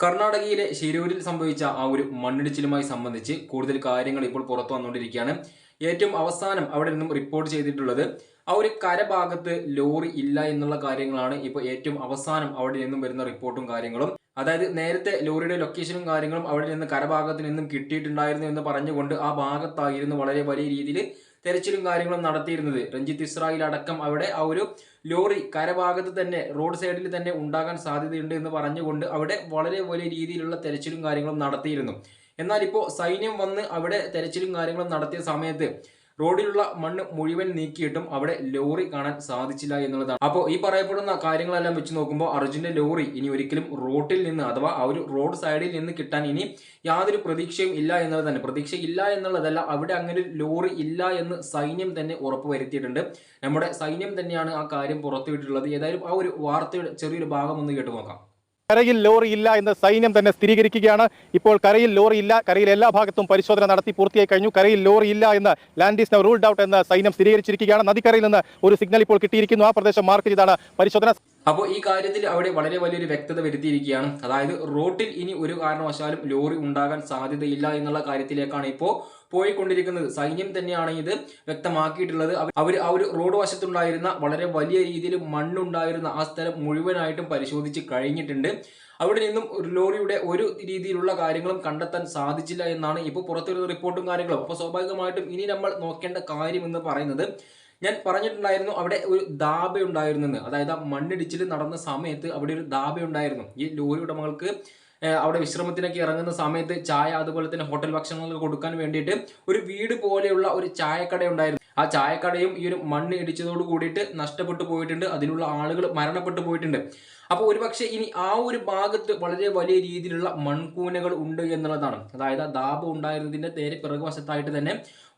കർണാടകയിലെ ശിരൂരിൽ സംഭവിച്ച ആ ഒരു മണ്ണിടിച്ചിലുമായി സംബന്ധിച്ച് കൂടുതൽ കാര്യങ്ങൾ ഇപ്പോൾ പുറത്തു വന്നുകൊണ്ടിരിക്കുകയാണ്. ഏറ്റവും അവസാനം അവിടെ നിന്നും റിപ്പോർട്ട് ചെയ്തിട്ടുള്ളത് ആ ഒരു കരഭാഗത്ത് ലോറി ഇല്ല എന്നുള്ള കാര്യങ്ങളാണ് ഇപ്പോൾ ഏറ്റവും അവസാനം അവിടെ നിന്നും വരുന്ന റിപ്പോർട്ടും കാര്യങ്ങളും. അതായത് നേരത്തെ ലോറിയുടെ ലൊക്കേഷനും കാര്യങ്ങളും അവിടെ നിന്ന് കരഭാഗത്ത് നിന്നും കിട്ടിയിട്ടുണ്ടായിരുന്നു എന്ന് പറഞ്ഞുകൊണ്ട് ആ ഭാഗത്തായിരുന്നു വളരെ വലിയ രീതിയിൽ തെരച്ചിലും കാര്യങ്ങളും നടത്തിയിരുന്നത്. രഞ്ജിത്ത് ഇസ്രായേൽ അടക്കം അവിടെ ആ ഒരു ലോറി കരഭാഗത്ത് തന്നെ റോഡ് സൈഡിൽ തന്നെ ഉണ്ടാകാൻ സാധ്യതയുണ്ട് എന്ന് പറഞ്ഞുകൊണ്ട് അവിടെ വളരെ വലിയ രീതിയിലുള്ള തെരച്ചിലും കാര്യങ്ങളും നടത്തിയിരുന്നു. എന്നാൽ ഇപ്പോൾ സൈന്യം വന്ന് അവിടെ തെരച്ചിലും കാര്യങ്ങളും നടത്തിയ സമയത്ത് റോഡിലുള്ള മണ്ണ് മുഴുവൻ നീക്കിയിട്ടും അവിടെ ലോറി കാണാൻ സാധിച്ചില്ല എന്നുള്ളതാണ്. അപ്പോൾ ഈ പറയപ്പെടുന്ന കാര്യങ്ങളെല്ലാം വെച്ച് നോക്കുമ്പോൾ അർജുന്റെ ലോറി ഇനി ഒരിക്കലും റോട്ടിൽ നിന്ന് അഥവാ ആ ഒരു റോഡ് സൈഡിൽ നിന്ന് കിട്ടാൻ ഇനി യാതൊരു പ്രതീക്ഷയും ഇല്ല എന്നുള്ളത് തന്നെ. പ്രതീക്ഷ ഇല്ല എന്നുള്ളതല്ല അവിടെ അങ്ങനെ ലോറി ഇല്ല എന്ന് സൈന്യം തന്നെ ഉറപ്പ് വരുത്തിയിട്ടുണ്ട് നമ്മുടെ സൈന്യം തന്നെയാണ് ആ കാര്യം പുറത്തുവിട്ടിട്ടുള്ളത്. ഏതായാലും ആ ഒരു വാർത്തയുടെ ചെറിയൊരു ഭാഗം ഒന്ന് കേട്ടു നോക്കാം. കരയിൽ ലോറി ഇല്ല എന്ന് സൈന്യം തന്നെ സ്ഥിരീകരിക്കുകയാണ്. ഇപ്പോൾ കരയിൽ ലോറി ഇല്ല കരയിൽ എല്ലാ ഭാഗത്തും പരിശോധന നടത്തി പൂർത്തിയായി കഴിഞ്ഞു. കരയിൽ ലോറി ഇല്ല എന്ന് ലാൻഡീസ് നവ് റൂൾഡ് ഔട്ട് എന്ന് സൈന്യം സ്ഥിരീകരിച്ചിരിക്കുകയാണ്. നദിക്കരയിൽ നിന്ന് ഒരു സിഗ്നൽ ഇപ്പോൾ കിട്ടിയിരിക്കുന്നു. ആ പ്രദേശം മാർക്ക് ചെയ്താണ് പരിശോധന അപ്പോൾ ഈ കാര്യത്തിൽ അവിടെ വളരെ വലിയൊരു വ്യക്തത വരുത്തിയിരിക്കുകയാണ്. അതായത് റോട്ടിൽ ഇനി ഒരു കാരണവശാലും ലോറി ഉണ്ടാകാൻ സാധ്യതയില്ല എന്നുള്ള കാര്യത്തിലേക്കാണ് ഇപ്പോൾ പോയിക്കൊണ്ടിരിക്കുന്നത്. സൈന്യം തന്നെയാണ് ഇത് വ്യക്തമാക്കിയിട്ടുള്ളത്. അവർ ആ ഒരു റോഡ് വശത്തുണ്ടായിരുന്ന വളരെ വലിയ രീതിയിൽ മണ്ണുണ്ടായിരുന്ന ആ സ്ഥലം മുഴുവനായിട്ടും പരിശോധിച്ച് കഴിഞ്ഞിട്ടുണ്ട്. അവിടെ നിന്നും ലോറിയുടെ ഒരു രീതിയിലുള്ള കാര്യങ്ങളും കണ്ടെത്താൻ സാധിച്ചില്ല എന്നാണ് ഇപ്പോൾ പുറത്തുവരുന്ന റിപ്പോർട്ടും കാര്യങ്ങളും. അപ്പോൾ സ്വാഭാവികമായിട്ടും ഇനി നമ്മൾ നോക്കേണ്ട കാര്യം എന്ന് പറയുന്നത് ഞാൻ പറഞ്ഞിട്ടുണ്ടായിരുന്നു അവിടെ ഒരു ഉണ്ടായിരുന്നെന്ന് അതായത് ആ മണ്ണിടിച്ചിൽ നടന്ന സമയത്ത് അവിടെ ഒരു ഉണ്ടായിരുന്നു ഈ ലോറി ഉടമകൾക്ക് അവിടെ വിശ്രമത്തിനൊക്കെ ഇറങ്ങുന്ന സമയത്ത് ചായ അതുപോലെ തന്നെ ഹോട്ടൽ ഭക്ഷണങ്ങൾ കൊടുക്കാൻ വേണ്ടിയിട്ട് ഒരു വീട് പോലെയുള്ള ഒരു ചായക്കട ഉണ്ടായിരുന്നു. ആ ചായക്കടയും ഈ ഒരു മണ്ണ് ഇടിച്ചതോട് കൂടിയിട്ട് നഷ്ടപ്പെട്ടു പോയിട്ടുണ്ട്. അതിലുള്ള ആളുകൾ മരണപ്പെട്ടു പോയിട്ടുണ്ട്. അപ്പോൾ ഒരുപക്ഷെ ഇനി ആ ഒരു ഭാഗത്ത് വളരെ വലിയ രീതിയിലുള്ള മൺകൂനകൾ ഉണ്ട് എന്നുള്ളതാണ്. അതായത് ആ ദാബ ഉണ്ടായിരുന്നതിന്റെ നേരെ പിറകുവശത്തായിട്ട് തന്നെ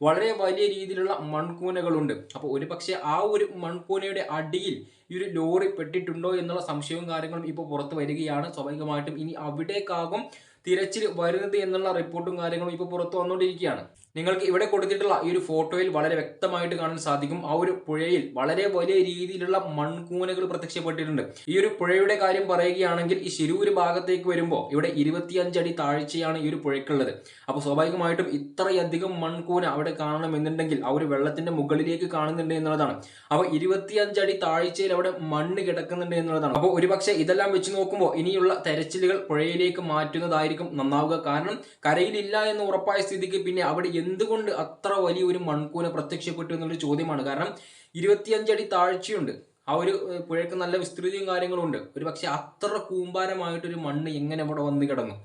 വളരെ വലിയ രീതിയിലുള്ള മൺകൂനകളുണ്ട്. അപ്പോൾ ഒരുപക്ഷെ ആ ഒരു മൺകൂനയുടെ അടിയിൽ ഈ ഒരു ലോറി പെട്ടിട്ടുണ്ടോ എന്നുള്ള സംശയവും കാര്യങ്ങളും ഇപ്പോൾ പുറത്ത് വരികയാണ്. സ്വാഭാവികമായിട്ടും ഇനി അവിടേക്കാകും തിരച്ചിൽ വരുന്നത് എന്നുള്ള റിപ്പോർട്ടും കാര്യങ്ങളും ഇപ്പോൾ പുറത്ത് വന്നുകൊണ്ടിരിക്കുകയാണ്. നിങ്ങൾക്ക് ഇവിടെ കൊടുത്തിട്ടുള്ള ഈ ഒരു ഫോട്ടോയിൽ വളരെ വ്യക്തമായിട്ട് കാണാൻ സാധിക്കും. ആ ഒരു പുഴയിൽ വളരെ വലിയ രീതിയിലുള്ള മൺകൂനകൾ പ്രത്യക്ഷപ്പെട്ടിട്ടുണ്ട്. ഈ ഒരു പുഴയുടെ കാര്യം പറയുകയാണെങ്കിൽ ഈ ശിരൂര് ഭാഗത്തേക്ക് വരുമ്പോൾ ഇവിടെ ഇരുപത്തിയഞ്ച് അടി താഴ്ചയാണ് ഈ ഒരു പുഴയ്ക്കുള്ളത്. അപ്പോൾ സ്വാഭാവികമായിട്ടും ഇത്രയധികം മൺകൂന അവിടെ കാണണമെന്നുണ്ടെങ്കിൽ ആ ഒരു വെള്ളത്തിന്റെ മുകളിലേക്ക് കാണുന്നുണ്ട് എന്നുള്ളതാണ്. അപ്പോൾ ഇരുപത്തിയഞ്ച് അടി താഴ്ചയിൽ അവിടെ മണ്ണ് കിടക്കുന്നുണ്ട് എന്നുള്ളതാണ്. അപ്പോൾ ഒരുപക്ഷെ ഇതെല്ലാം വെച്ച് നോക്കുമ്പോൾ ഇനിയുള്ള തെരച്ചിലുകൾ പുഴയിലേക്ക് മാറ്റുന്നതായിരിക്കും നന്നാവുക. കാരണം കരയിലില്ല എന്ന് ഉറപ്പായ സ്ഥിതിക്ക് പിന്നെ അവിടെ എന്തുകൊണ്ട് അത്ര വലിയ ഒരു മൺകൂന പ്രത്യക്ഷപ്പെട്ടു എന്നുള്ളൊരു ചോദ്യമാണ്. കാരണം ഇരുപത്തിയഞ്ചടി താഴ്ചയുണ്ട്. ആ ഒരു പുഴയ്ക്ക് നല്ല വിസ്തൃതിയും കാര്യങ്ങളും ഉണ്ട്. ഒരു പക്ഷെ അത്ര കൂമ്പാരമായിട്ടൊരു മണ്ണ് എങ്ങനെ അവിടെ വന്ന് കിടന്നു?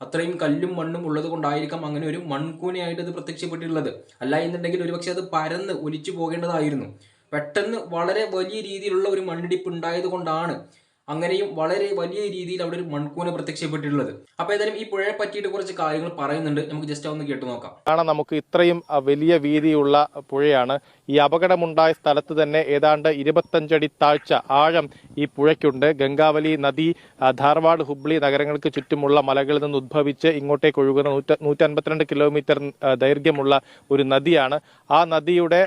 അത്രയും കല്ലും മണ്ണും ഉള്ളത് കൊണ്ടായിരിക്കാം അങ്ങനെ ഒരു മൺകൂനയായിട്ട് അത് പ്രത്യക്ഷപ്പെട്ടിട്ടുള്ളത്. അല്ല എന്നുണ്ടെങ്കിൽ ഒരുപക്ഷെ അത് പരന്ന് ഒലിച്ചു പോകേണ്ടതായിരുന്നു. പെട്ടെന്ന് വളരെ വലിയ രീതിയിലുള്ള ഒരു മണ്ണിടിപ്പ് ഉണ്ടായത് കൊണ്ടാണ് അങ്ങനെയും വളരെ വലിയ രീതിയിൽ അവിടെ ഒരു മൺകൂന പ്രത്യക്ഷപ്പെട്ടിട്ടുള്ളത്. അപ്പൊ ഏതായാലും ഈ പുഴയെ പറ്റിയിട്ട് കുറച്ച് കാര്യങ്ങൾ പറയുന്നുണ്ട്. നമുക്ക് ജസ്റ്റ് ഒന്ന് കേട്ടു നോക്കാം. കാരണം നമുക്ക് ഇത്രയും വലിയ വീതിയുള്ള പുഴയാണ്. ഈ അപകടമുണ്ടായ സ്ഥലത്ത് തന്നെ ഏതാണ്ട് ഇരുപത്തഞ്ചടി താഴ്ച ആഴം ഈ പുഴയ്ക്കുണ്ട്. ഗംഗാവലി നദി ധാർവാഡ് ഹുബ്ലി നഗരങ്ങൾക്ക് ചുറ്റുമുള്ള മലകളിൽ നിന്ന് ഉദ്ഭവിച്ച് ഇങ്ങോട്ടേക്ക് ഒഴുകുന്ന നൂറ്റ നൂറ്റൻപത്തിരണ്ട് കിലോമീറ്റർ ദൈർഘ്യമുള്ള ഒരു നദിയാണ്. ആ നദിയുടെ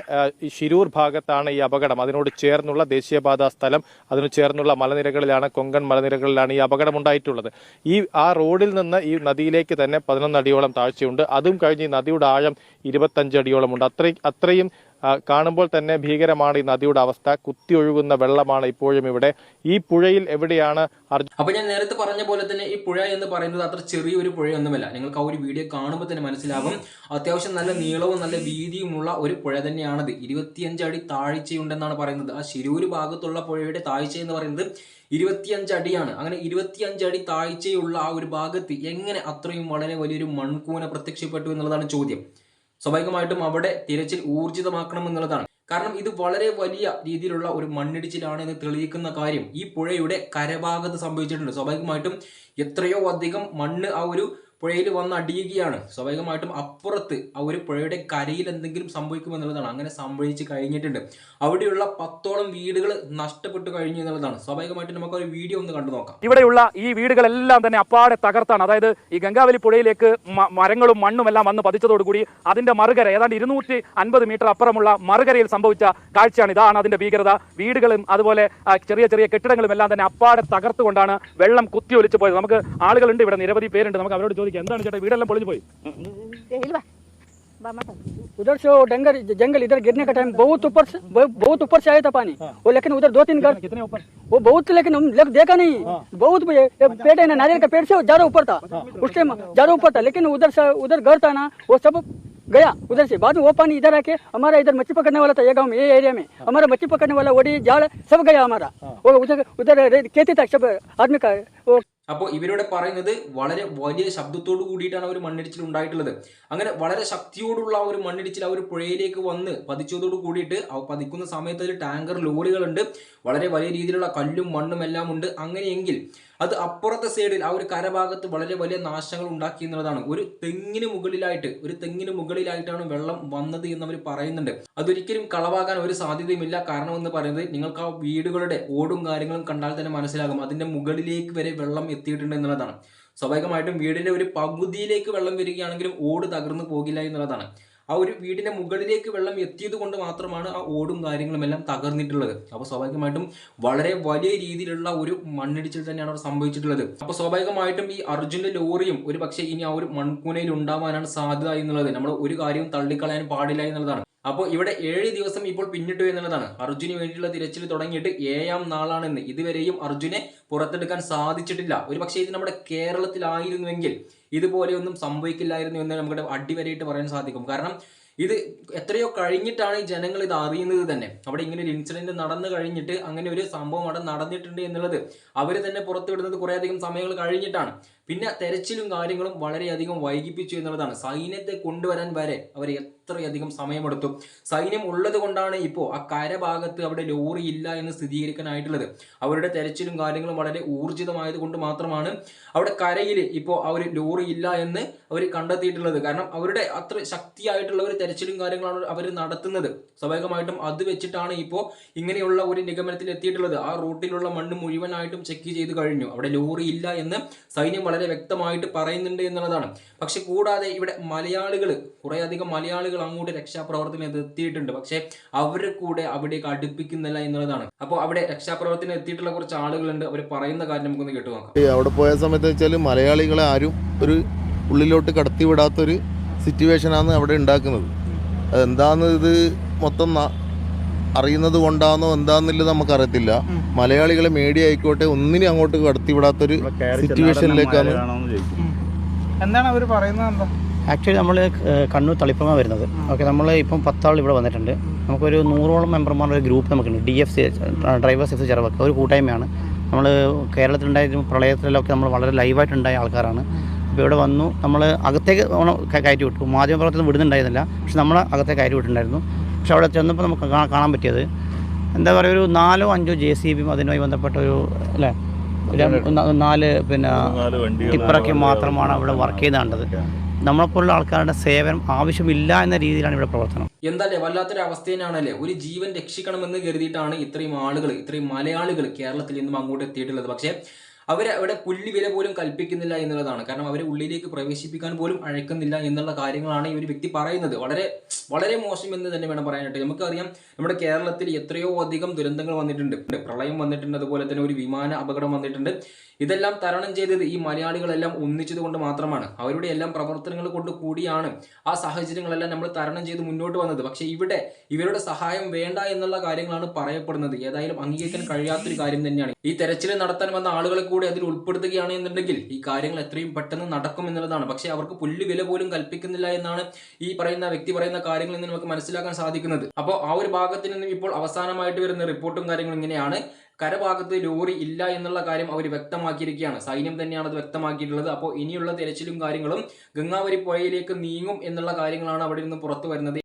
ശിരൂർ ഭാഗത്താണ് ഈ അപകടം. അതിനോട് ചേർന്നുള്ള ദേശീയപാത സ്ഥലം അതിനു ചേർന്നുള്ള മലനിരകളിലാണ് കൊങ്കൺ മലനിരകളിലാണ് ഈ അപകടമുണ്ടായിട്ടുള്ളത്. ഈ ആ റോഡിൽ നിന്ന് ഈ നദിയിലേക്ക് തന്നെ പതിനൊന്ന് അടിയോളം താഴ്ചയുണ്ട്. അതും കഴിഞ്ഞ് ഈ നദിയുടെ ആഴം ഇരുപത്തഞ്ച് അടിയോളമുണ്ട് അത്രയും അത്രയും കാണുമ്പോൾ തന്നെ ഭീകരമാണ് ഈ നദിയുടെ അവസ്ഥ. കുത്തി ഒഴുകുന്ന വെള്ളമാണ് ഇപ്പോഴും ഇവിടെ. ഈ പുഴയിൽ എവിടെയാണ് അപ്പൊ ഞാൻ നേരത്തെ പറഞ്ഞ പോലെ തന്നെ ഈ പുഴ എന്ന് പറയുന്നത് അത്ര ചെറിയൊരു പുഴയൊന്നുമല്ല. നിങ്ങൾക്ക് ആ ഒരു വീഡിയോ കാണുമ്പോൾ തന്നെ മനസ്സിലാകും അത്യാവശ്യം നല്ല നീളവും നല്ല വീതിയുമുള്ള ഒരു പുഴ തന്നെയാണത്. ഇരുപത്തിയഞ്ച് അടി താഴ്ചയുണ്ടെന്നാണ് പറയുന്നത്. ആ ശിരൂര് ഭാഗത്തുള്ള പുഴയുടെ താഴ്ച എന്ന് പറയുന്നത് ഇരുപത്തിയഞ്ച് അടിയാണ്. അങ്ങനെ ഇരുപത്തിയഞ്ച് അടി താഴ്ചയുള്ള ആ ഒരു ഭാഗത്ത് എങ്ങനെ അത്രയും വളരെ വലിയൊരു മൺകൂന പ്രത്യക്ഷപ്പെട്ടു എന്നുള്ളതാണ് ചോദ്യം. സ്വാഭാവികമായിട്ടും അവിടെ തിരച്ചിൽ ഊർജിതമാക്കണം എന്നുള്ളതാണ് കാരണം ഇത് വളരെ വലിയ രീതിയിലുള്ള ഒരു മണ്ണിടിച്ചിലാണ് എന്ന് തെളിയിക്കുന്ന കാര്യം. ഈ പുഴയുടെ കരഭാഗത്ത് സംഭവിച്ചിട്ടുണ്ട്. സ്വാഭാവികമായിട്ടും എത്രയോ അധികം മണ്ണ് ആ ഒരു പുഴയിൽ വന്ന് അടിയുകയാണ്. സ്വാഭാവികമായിട്ടും അപ്പുറത്ത് ആ ഒരു പുഴയുടെ കരയിൽ എന്തെങ്കിലും സംഭവിക്കുമെന്നുള്ളതാണ് അങ്ങനെ സംഭവിച്ച് കഴിഞ്ഞിട്ടുണ്ട്. അവിടെയുള്ള പത്തോളം വീടുകൾ നഷ്ടപ്പെട്ടു കഴിഞ്ഞു എന്നുള്ളതാണ്. സ്വാഭാവികമായിട്ടും നമുക്ക് ഒരു വീഡിയോ ഒന്ന് കണ്ടു നോക്കാം. ഇവിടെയുള്ള ഈ വീടുകളെല്ലാം തന്നെ അപ്പാടെ തകർത്താണ്. അതായത് ഈ ഗംഗാവലി പുഴയിലേക്ക് മരങ്ങളും മണ്ണും എല്ലാം വന്ന് പതിച്ചതോടുകൂടി അതിന്റെ മറുകര ഏതാണ്ട് ഇരുന്നൂറ്റി അൻപത് മീറ്റർ അപ്പുറമുള്ള മറുകരയിൽ സംഭവിച്ച കാഴ്ചയാണ് ഇതാണ് അതിന്റെ ഭീകരത. വീടുകളും അതുപോലെ ചെറിയ ചെറിയ കെട്ടിടങ്ങളും എല്ലാം തന്നെ അപ്പാടെ തകർത്തുകൊണ്ടാണ് വെള്ളം കുത്തി ഒലിച്ചു പോയത്. നമുക്ക് ആളുകളുണ്ട് ഇവിടെ നിരവധി പേരുണ്ട്. നമുക്ക് അവരോട് ചോദിക്കാം എന്താണ് ചേട്ടാ വീടെല്ലാം പൊളിഞ്ഞു പോയി हिलवा बा मत उधर से वो डंगर जंगल इधर गिरने का टाइम बहुत ऊपर से बहुत बहुत ऊपर से आया था पानी वो लेकिन उधर दो तीन घर कितने ऊपर वो बहुत लेकिन हम लोग देखा नहीं बहुत ये ये पेड़ है ना नारियल का पेड़ से वो ज्यादा ऊपर था उस टाइम ज्यादा ऊपर था लेकिन उधर से उधर घर था ना वो सब गया उधर से बाद में वो पानी इधर आके हमारा इधर मच्छी पकड़ने वाला था ये गांव में ये एरिया में हमारा मच्छी पकड़ने वाला वडी जाल सब गया हमारा वो उधर उधर रे- खेती था सब आदमी का वो അപ്പോൾ ഇവരോടെ പറയുന്നത് വളരെ വലിയ ശബ്ദത്തോട് കൂടിയിട്ടാണ് ഒരു മണ്ണിടിച്ചിൽ ഉണ്ടായിട്ടുള്ളത്. അങ്ങനെ വളരെ ശക്തിയോടുള്ള ഒരു മണ്ണിടിച്ചിൽ ആ ഒരു പുഴയിലേക്ക് വന്ന് പതിച്ചതോട് കൂടിയിട്ട് പതിക്കുന്ന സമയത്ത് അതിൽ ടാങ്കർ ലോറികളുണ്ട്. വളരെ വലിയ രീതിയിലുള്ള കല്ലും മണ്ണും എല്ലാം ഉണ്ട്. അങ്ങനെയെങ്കിൽ അത് അപ്പുറത്തെ സൈഡിൽ ആ ഒരു കരഭാഗത്ത് വളരെ വലിയ നാശങ്ങൾ ഉണ്ടാക്കി എന്നുള്ളതാണ്. ഒരു തെങ്ങിന് മുകളിലായിട്ട് ഒരു തെങ്ങിന് മുകളിലായിട്ടാണ് വെള്ളം വന്നത് എന്ന് അവർ പറയുന്നുണ്ട്. അതൊരിക്കലും കളവാകാൻ ഒരു സാധ്യതയുമില്ല. കാരണം എന്ന് പറയുന്നത് നിങ്ങൾക്ക് ആ വീടുകളുടെ ഓടും കാര്യങ്ങളും കണ്ടാൽ തന്നെ മനസ്സിലാകും. അതിന്റെ മുകളിലേക്ക് വരെ വെള്ളം എത്തിയിട്ടുണ്ട് എന്നുള്ളതാണ്. സ്വാഭാവികമായിട്ടും വീടിന്റെ ഒരു പകുതിയിലേക്ക് വെള്ളം വരികയാണെങ്കിലും ഓട് തകർന്നു പോകില്ല എന്നുള്ളതാണ്. ആ ഒരു വീടിന്റെ മുകളിലേക്ക് വെള്ളം എത്തിയത് കൊണ്ട് മാത്രമാണ് ആ ഓടും കാര്യങ്ങളും എല്ലാം തകർന്നിട്ടുള്ളത്. അപ്പോൾ സ്വാഭാവികമായിട്ടും വളരെ വലിയ രീതിയിലുള്ള ഒരു മണ്ണിടിച്ചിൽ തന്നെയാണ് അവിടെ സംഭവിച്ചിട്ടുള്ളത്. അപ്പോൾ സ്വാഭാവികമായിട്ടും ഈ അർജുന്റെ ലോറിയും ഒരു പക്ഷേ ഇനി ആ ഒരു മൺകൂനയിൽ ഉണ്ടാവാനാണ് സാധ്യത എന്നുള്ളത്. നമ്മൾ ഒരു കാര്യവും തള്ളിക്കളയാൻ പാടില്ല എന്നുള്ളതാണ്. അപ്പോൾ ഇവിടെ ഏഴ് ദിവസം ഇപ്പോൾ പിന്നിട്ടു എന്നുള്ളതാണ്. അർജുന് വേണ്ടിയുള്ള തിരച്ചിൽ തുടങ്ങിയിട്ട് ഏഴാം നാളാണെന്ന്. ഇതുവരെയും അർജുനെ പുറത്തെടുക്കാൻ സാധിച്ചിട്ടില്ല. ഒരു പക്ഷേ ഇത് നമ്മുടെ കേരളത്തിലായിരുന്നുവെങ്കിൽ ഇതുപോലെയൊന്നും സംഭവിക്കില്ലായിരുന്നു എന്ന് നമുക്ക് അടിവരയിട്ട് പറയാൻ സാധിക്കും. കാരണം ഇത് എത്രയോ കഴിഞ്ഞിട്ടാണ് ജനങ്ങൾ ഇത് അറിയുന്നത് തന്നെ. അവിടെ ഇങ്ങനെ ഒരു ഇൻസിഡന്റ് നടന്നു കഴിഞ്ഞിട്ട് അങ്ങനെ ഒരു സംഭവം അവിടെ നടന്നിട്ടുണ്ട് എന്നുള്ളത് അവർ തന്നെ പുറത്തുവിടുന്നത് കുറേ അധികം സമയങ്ങൾ കഴിഞ്ഞിട്ടാണ്. പിന്നെ തെരച്ചിലും കാര്യങ്ങളും വളരെയധികം വൈകിപ്പിച്ചു എന്നുള്ളതാണ്. സൈന്യത്തെ കൊണ്ടുവരാൻ വരെ അവർ എത്രയധികം സമയമെടുത്തു. സൈന്യം ഉള്ളത് കൊണ്ടാണ് ഇപ്പോൾ ആ കരഭാഗത്ത് അവിടെ ലോറി ഇല്ല എന്ന് സ്ഥിരീകരിക്കാനായിട്ടുള്ളത്. അവരുടെ തെരച്ചിലും കാര്യങ്ങളും വളരെ ഊർജിതമായത് കൊണ്ട് മാത്രമാണ് അവിടെ കരയിൽ ഇപ്പോൾ ആ ഒരു ലോറി ഇല്ല എന്ന് അവർ കണ്ടെത്തിയിട്ടുള്ളത്. കാരണം അവരുടെ അത്ര ശക്തിയായിട്ടുള്ള ഒരു തെരച്ചിലും കാര്യങ്ങളാണ് അവർ നടത്തുന്നത്. സ്വാഭാവികമായിട്ടും അത് വെച്ചിട്ടാണ് ഇപ്പോൾ ഇങ്ങനെയുള്ള ഒരു നിഗമനത്തിൽ എത്തിയിട്ടുള്ളത്. ആ റൂട്ടിലുള്ള മണ്ണ് മുഴുവനായിട്ടും ചെക്ക് ചെയ്ത് കഴിഞ്ഞു. അവിടെ ലോറി ഇല്ല എന്ന് സൈന്യം വളരെ വ്യക്തമായിട്ട് പറയുന്നുണ്ട് എന്നുള്ളതാണ്. പക്ഷെ കൂടാതെ ഇവിടെ മലയാളികൾ കുറേയധികം മലയാളികൾ അങ്ങോട്ട് രക്ഷാപ്രവർത്തനം എത്തിയിട്ടുണ്ട്. പക്ഷേ അവരെ കൂടെ അവിടേക്ക് അടുപ്പിക്കുന്നില്ല എന്നുള്ളതാണ്. അപ്പോൾ അവിടെ രക്ഷാപ്രവർത്തനം എത്തിയിട്ടുള്ള കുറച്ച് ആളുകളുണ്ട്. അവർ പറയുന്ന കാര്യം നമുക്കൊന്ന് കേട്ടു നോക്കാം. അവിടെ പോയ സമയത്ത് വെച്ചാൽ മലയാളികളെ ആരും ഒരു ഉള്ളിലോട്ട് കടത്തിവിടാത്തൊരു സിറ്റുവേഷനാണ് അവിടെ ഉണ്ടാക്കുന്നത്. അതെന്താന്ന് ഇത് മൊത്തം അറിയുന്നത് കൊണ്ടാണോ എന്താന്നുള്ളത് നമുക്കറിയത്തില്ല. മലയാളികളെ മീഡിയ ആയിക്കോട്ടെ ഒന്നിനും അങ്ങോട്ട് കടത്തിവിടാത്തൊരു സിറ്റുവേഷനിലേക്കാണ് എന്താണ് അവർ പറയുന്നത് എന്താ? ആക്ച്വലി നമ്മൾ കണ്ണൂർ തളിപ്പമ വരുന്നത്. ഓക്കെ നമ്മൾ ഇപ്പം പത്താൾ ഇവിടെ വന്നിട്ടുണ്ട്. നമുക്കൊരു നൂറോളം മെമ്പർമാരുടെ ഒരു ഗ്രൂപ്പ് നമുക്കുണ്ട്. D F C drivers F C Cheruvakka ഒരു കൂട്ടായ്മയാണ്. നമ്മൾ കേരളത്തിലുണ്ടായ പ്രളയത്തിലൊക്കെ നമ്മൾ വളരെ ലൈവായിട്ടുണ്ടായ ആൾക്കാരാണ്. അപ്പോൾ ഇവിടെ വന്നു. നമ്മൾ അകത്തേക്ക് കയറ്റി വിട്ടു. മാധ്യമപ്രവർത്തനം വിടുന്നുണ്ടായിരുന്നില്ല. പക്ഷെ നമ്മൾ അകത്തേക്ക് കയറ്റി വിട്ടിട്ടുണ്ടായിരുന്നു. പക്ഷെ അവിടെ ചെന്നപ്പോൾ നമുക്ക് കാണാൻ പറ്റിയത് എന്താ പറയുക ഒരു നാലോ അഞ്ചോ ജെ സി ബിയും അതുമായി ബന്ധപ്പെട്ട ഒരു അല്ലേ? നാല് പിന്നെ ടിപ്പറൊക്കെ മാത്രമാണ് അവിടെ വർക്ക് ചെയ്ത് കണ്ടത്. നമ്മളെപ്പോലുള്ള ആൾക്കാരുടെ സേവനം ആവശ്യമില്ല എന്ന രീതിയിലാണ് ഇവിടെ പ്രവർത്തനം. എന്തല്ലേ? വല്ലാത്തൊരു അവസ്ഥയിലാണല്ലേ ഒരു ജീവൻ രക്ഷിക്കണമെന്ന് കരുതിയിട്ടാണ് ഇത്രയും ആളുകൾ ഇത്രയും മലയാളികൾ കേരളത്തിൽ നിന്നും അങ്ങോട്ട് എത്തിയിട്ടുള്ളത്. പക്ഷേ അവരെ അവിടെ പുല്ലി വില പോലും കൽപ്പിക്കുന്നില്ല എന്നുള്ളതാണ്. കാരണം അവരെ ഉള്ളിലേക്ക് പ്രവേശിപ്പിക്കാൻ പോലും അഴക്കുന്നില്ല എന്നുള്ള കാര്യങ്ങളാണ് ഈ ഒരു വ്യക്തി പറയുന്നത്. വളരെ വളരെ മോശം എന്ന് തന്നെ വേണം പറയാനായിട്ട്. നമുക്കറിയാം നമ്മുടെ കേരളത്തിൽ എത്രയോ അധികം ദുരന്തങ്ങൾ വന്നിട്ടുണ്ട്. പ്രളയം വന്നിട്ടുണ്ട് അതുപോലെ തന്നെ ഒരു വിമാന അപകടം വന്നിട്ടുണ്ട്. ഇതെല്ലാം തരണം ചെയ്തത് ഈ മലയാളികളെല്ലാം ഒന്നിച്ചത് കൊണ്ട് മാത്രമാണ്. അവരുടെ എല്ലാം പ്രവർത്തനങ്ങൾ കൊണ്ട് കൂടിയാണ് ആ സാഹചര്യങ്ങളെല്ലാം നമ്മൾ തരണം ചെയ്ത് മുന്നോട്ട് വന്നത്. പക്ഷേ ഇവിടെ ഇവരുടെ സഹായം വേണ്ട എന്നുള്ള കാര്യങ്ങളാണ് പറയപ്പെടുന്നത്. ഏതായാലും അംഗീകരിക്കാൻ കഴിയാത്തൊരു കാര്യം തന്നെയാണ്. ഈ തെരച്ചിൽ നടത്താൻ വന്ന ആളുകളെ കൂടി അതിൽ ഉൾപ്പെടുത്തുകയാണ് എന്നുണ്ടെങ്കിൽ ഈ കാര്യങ്ങൾ എത്രയും പെട്ടെന്ന് നടക്കും എന്നുള്ളതാണ്. പക്ഷേ അവർക്ക് പുല്ല് വില പോലും കൽപ്പിക്കുന്നില്ല എന്നാണ് ഈ പറയുന്ന വ്യക്തി പറയുന്ന കാര്യങ്ങളിൽ നിന്ന് നമുക്ക് മനസ്സിലാക്കാൻ സാധിക്കുന്നത്. അപ്പോൾ ആ ഒരു ഭാഗത്തിൽ നിന്നും ഇപ്പോൾ അവസാനമായിട്ട് വരുന്ന റിപ്പോർട്ടും കാര്യങ്ങളും ഇങ്ങനെയാണ്. കരഭാഗത്ത് ലോറി ഇല്ല എന്നുള്ള കാര്യം അവർ വ്യക്തമാക്കിയിരിക്കുകയാണ്. സൈന്യം തന്നെയാണ് അത് വ്യക്തമാക്കിയിട്ടുള്ളത്. അപ്പോൾ ഇനിയുള്ള തിരച്ചിലും കാര്യങ്ങളും ഗംഗാവരി പുഴയിലേക്ക് നീങ്ങും എന്നുള്ള കാര്യങ്ങളാണ് അവിടെ നിന്ന് പുറത്തു വരുന്നത്.